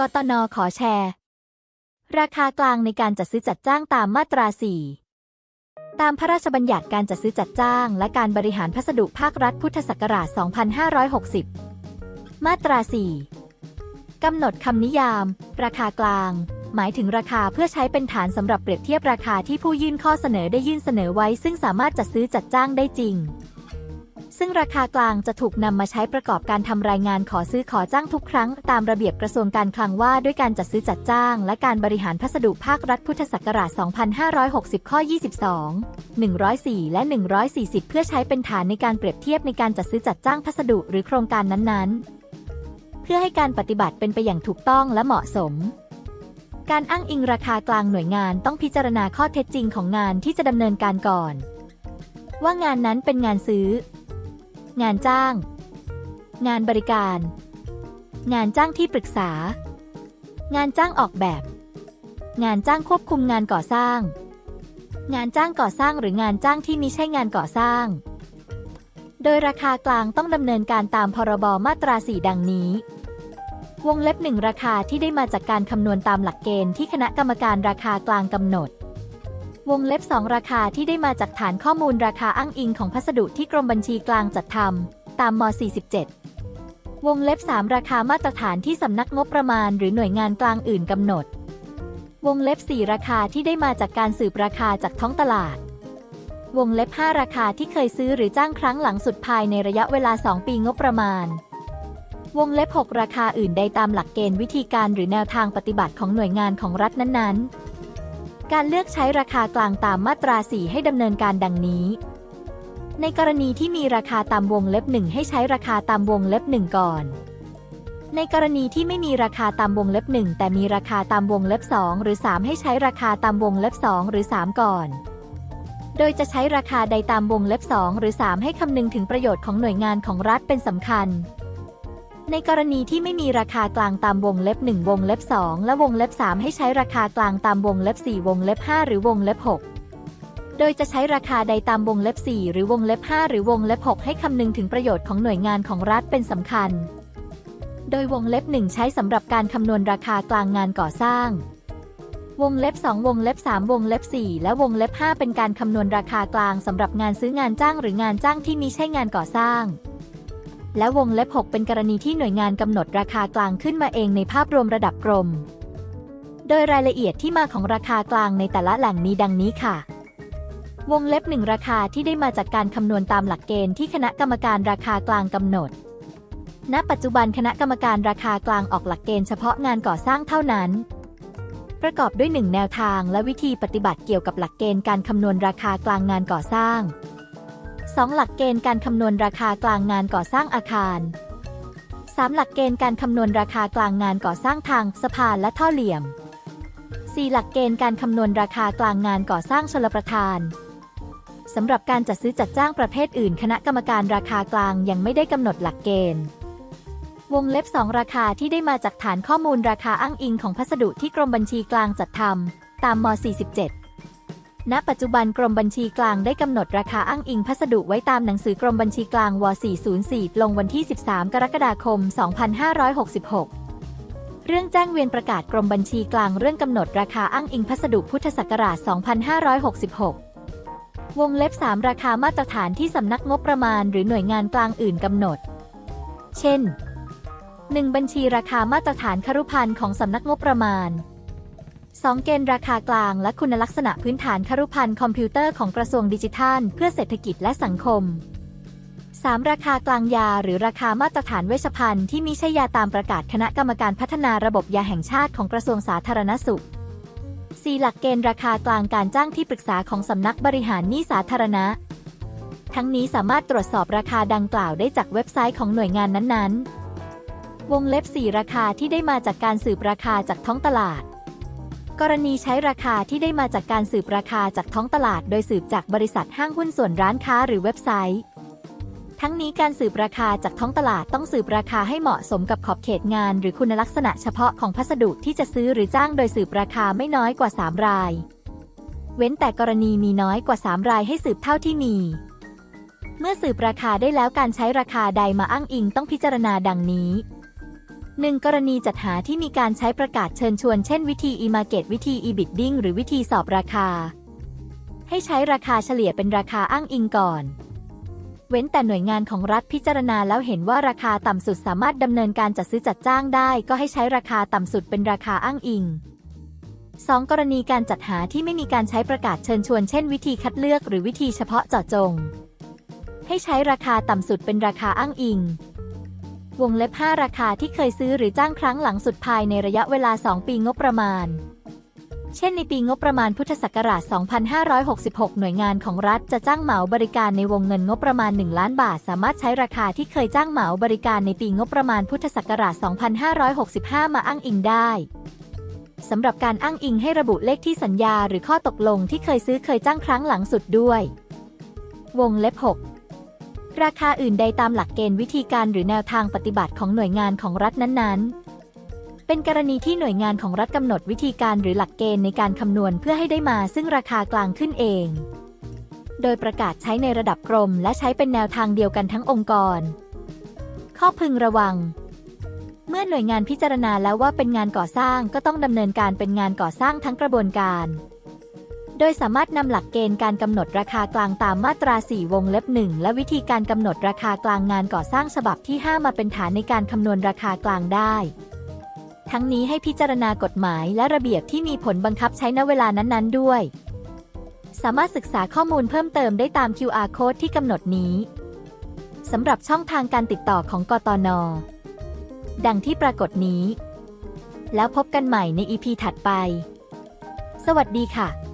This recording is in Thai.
กตนขอแชร์ ราคากลางในการจัดซื้อจัดจ้างตามมาตรา 4 ตามพระราชบัญญัติการจัดซื้อจัดจ้าง และการบริหารพัสดุภาครัฐพุทธศักราช 2560 มาตรา 4 กำหนดคำนิยาม ราคากลาง หมายถึงราคาเพื่อใช้เป็นฐานสำหรับเปรียบเทียบราคาที่ผู้ยื่นข้อเสนอได้ยื่นเสนอไว้ ซึ่งสามารถจัดซื้อจัดจ้างได้จริง ซึ่งราคากลางจะถูกนำมาใช้ประกอบการทำรายงานขอซื้อขอจ้างทุกครั้ง ตามระเบียบกระทรวงการคลังว่าด้วยการจัดซื้อจัดจ้าง และการบริหารพัสดุภาครัฐพุทธศักราช 2560 ข้อ 22 104 และ 140 เพื่อใช้เป็นฐานในการเปรียบเทียบในการจัดซื้อจัดจ้างพัสดุหรือโครงการนั้นๆ เพื่อให้การปฏิบัติเป็นไปอย่างถูกต้องและเหมาะสมการอ้างอิงราคากลางหน่วยงานต้องพิจารณาข้อเท็จจริงของงานที่จะดำเนินการก่อน ว่างานนั้นเป็นงานซื้อ งานจ้าง งานบริการ งานจ้างที่ปรึกษา งานจ้างออกแบบ งานจ้างควบคุมงานก่อสร้าง งานจ้างก่อสร้างหรืองานจ้างที่มิใช่งานก่อสร้าง โดยราคากลางต้องดำเนินการตามพรบมาตรา 4 ดังนี้ วงเล็บหนึ่งราคาที่ได้มาจากการคำนวณตามหลักเกณฑ์ที่คณะกรรมการราคากลางกำหนด วงเล็บ 2 ราคาที่ได้มาจากฐานข้อมูลราคาอ้างอิงของพัสดุที่กรมบัญชีกลางจัดทำตามม 47 วงเล็บ 3 ราคามาตรฐานที่สำนักงบประมาณ หรือหน่วยงานกลางอื่นกำหนด วงเล็บ 4 ราคาที่ได้มาจากการสืบราคาจากท้องตลาด วงเล็บ 5 ราคาที่เคยซื้อหรือจ้างครั้งหลังสุดภายในระยะเวลา 2 ปีงบประมาณ วงเล็บ 6 ราคาอื่นใดตามหลักเกณฑ์วิธีการหรือแนวทางปฏิบัติของหน่วยงานของรัฐนั้นๆ การเลือกใช้ราคากลางตามมาตรา 4 ให้ดำเนินการดังนี้ ในกรณีที่มีราคาตามวงเล็บ1ให้ใช้ราคาตามวงเล็บ1ก่อน ในกรณีที่ไม่มีราคาตามวงเล็บ1แต่มีราคาตามวงเล็บ 2 หรือ 3 ให้ใช้ราคาตามวงเล็บ 2 หรือ 3 ก่อน โดยจะใช้ราคาใดตามวงเล็บ 2 หรือ 3 ให้คำนึงถึงประโยชน์ของหน่วยงานของรัฐเป็นสำคัญ ในกรณีที่ไม่มีราคากลางตามวงเล็บ 1 วงเล็บ 2 และวงเล็บ 3 ให้ใช้ราคากลางตามวงเล็บ 4 วงเล็บ 5 หรือวงเล็บ 6 โดยจะใช้ราคาใดตามวงเล็บ 4 หรือวงเล็บ 5 หรือวงเล็บ 6 ให้คำนึงถึงประโยชน์ของหน่วยงานของรัฐเป็นสำคัญ โดยวงเล็บ 1 ใช้สำหรับการคำนวณราคากลางงานก่อสร้างวงเล็บ 2 วงเล็บ 3 วงเล็บ 4 และวงเล็บ 5 เป็นการคำนวณราคากลางสำหรับงานซื้องานจ้างหรืองานจ้างที่มิใช่งานก่อสร้าง และวงเล็บ 6 เป็นกรณีที่หน่วยงานกำหนดราคากลางขึ้นมาเองในภาพรวมระดับกรม โดยรายละเอียดที่มาของราคากลางในแต่ละแหล่งมีดังนี้ค่ะ วงเล็บ 1 ราคาที่ได้มาจากการคำนวณตามหลักเกณฑ์ที่คณะกรรมการราคากลางกำหนด ณ ปัจจุบันคณะกรรมการราคากลางออกหลักเกณฑ์เฉพาะงานก่อสร้างเท่านั้น ประกอบด้วย 1 แนวทางและวิธีปฏิบัติเกี่ยวกับหลักเกณฑ์การคำนวณราคากลางงานก่อสร้าง 2. หลักเกณฑ์การคำนวณราคากลางงานก่อสร้างอาคาร 3. หลักเกณฑ์การคำนวณราคากลางงานก่อสร้างทางสะพานและท่อเหลี่ยม 4. หลักเกณฑ์การคำนวณราคากลางงานก่อสร้างชลประทานสำหรับการจัดซื้อจัดจ้างประเภทอื่น คณะกรรมการราคากลางยังไม่ได้กำหนดหลักเกณฑ์ วงเล็บ 2 ราคาที่ได้มาจากฐานข้อมูลราคาอ้างอิงของพัสดุที่กรมบัญชีกลางจัดทำตามม 47 ณ ปัจจุบันกรมบัญชีกลางได้กำหนดราคาอ้างอิงพัสดุไว้ตามหนังสือกรมบัญชีกลางว404 ลงวันที่ 13 กรกฎาคม 2566 เรื่องแจ้งเวียนประกาศกรมบัญชีกลางเรื่องกำหนดราคาอ้างอิงพัสดุพุทธศักราช 2566 วงเล็บ 3 ราคามาตรฐานที่สำนักงบประมาณหรือหน่วยงานกลางอื่นกำหนด เช่น 1. บัญชีราคามาตรฐานครุพันธ์ของสำนักงบประมาณ 2. เกณฑ์ราคากลางและคุณลักษณะพื้นฐานครุพันธ์คอมพิวเตอร์ของกระทรวงดิจิทัล เพื่อเศรษฐกิจและสังคม 3. ราคากลางยาหรือราคามาตรฐานเวชภัณฑ์ที่มิใช่ยาตามประกาศคณะกรรมการพัฒนาระบบยาแห่งชาติของกระทรวงสาธารณสุข 4. หลักเกณฑ์ราคากลางการจ้างที่ปรึกษาของสำนักบริหารหนี้สาธารณะ ทั้งนี้สามารถตรวจสอบราคาดังกล่าวได้จากเว็บไซต์ของหน่วยงานนั้นๆ วงเล็บ 4 ราคาที่ได้มาจากการสืบราคาจากท้องตลาด กรณีใช้ราคาที่ได้มาจากการสืบราคาจากท้องตลาด โดยสืบจากบริษัทห้างหุ้นส่วนร้านค้าหรือเว็บไซต์ ทั้งนี้การสืบราคาจากท้องตลาดต้องสืบราคาให้เหมาะสมกับขอบเขตงาน หรือคุณลักษณะเฉพาะของพัสดุที่จะซื้อหรือจ้างโดยสืบราคาไม่น้อยกว่า 3 ราย เว้นแต่กรณีมีน้อยกว่า 3 รายให้สืบเท่าที่มี เมื่อสืบราคาได้แล้วการใช้ราคาใดมาอ้างอิงต้องพิจารณาดังนี้ 1. กรณีจัดหาที่มีการใช้ประกาศเชิญชวน เช่นวิธี e-market วิธี e-bidding หรือวิธีสอบราคา ให้ใช้ราคาเฉลี่ยเป็นราคาอ้างอิงก่อน เว้นแต่หน่วยงานของรัฐพิจารณาแล้วเห็นว่าราคาต่ำสุดสามารถดำเนินการจัดซื้อจัดจ้างได้ ก็ให้ใช้ราคาต่ำสุดเป็นราคาอ้างอิง 2. กรณีการจัดหาที่ไม่มีการใช้ประกาศเชิญชวน เช่น วิธีคัดเลือกหรือวิธีเฉพาะเจาะจง ให้ใช้ราคาต่ำสุดเป็นราคาอ้างอิง วงเล็บ 5 ราคาที่เคยซื้อหรือจ้างครั้งหลังสุดภายในระยะเวลา 2 ปีงบประมาณ เช่นในปีงบประมาณพุทธศักราช 2566 หน่วยงานของรัฐจะจ้างเหมาบริการในวงเงินงบประมาณ 1 ล้านบาท สามารถใช้ราคาที่เคยจ้างเหมาบริการในปีงบประมาณพุทธศักราช 2565 มาอ้างอิงได้สำหรับการอ้างอิงให้ระบุเลขที่สัญญาหรือข้อตกลงที่เคยซื้อเคยจ้างครั้งหลังสุดด้วย วงเล็บ 6 ราคาอื่นใดตามหลักเกณฑ์วิธีการหรือแนวทางปฏิบัติของหน่วยงานของรัฐนั้นๆ เป็นกรณีที่หน่วยงานของรัฐกำหนดวิธีการหรือหลักเกณฑ์ในการคำนวณเพื่อให้ได้มาซึ่งราคากลางขึ้นเอง โดยประกาศใช้ในระดับกรม และใช้เป็นแนวทางเดียวกันทั้งองค์กร ข้อพึงระวัง เมื่อหน่วยงานพิจารณาแล้วว่าเป็นงานก่อสร้างก็ต้องดำเนินการเป็นงานก่อสร้างทั้งกระบวนการ โดยสามารถนำหลักเกณฑ์การกำหนดราคากลางตามมาตรา 4 วงเล็บ 1 และวิธีการกำหนดราคากลางงานก่อสร้างฉบับที่ 5 มาเป็นฐานในการคำนวณราคากลางได้ ทั้งนี้ให้พิจารณากฎหมายและระเบียบที่มีผลบังคับใช้ณเวลานั้นๆ ด้วย สามารถศึกษาข้อมูลเพิ่มเติมได้ตาม QR code ที่กำหนดนี้สำหรับช่องทางการติดต่อของกตน ดังที่ปรากฏนี้ แล้วพบกันใหม่ใน EP ถัดไป สวัสดีค่ะ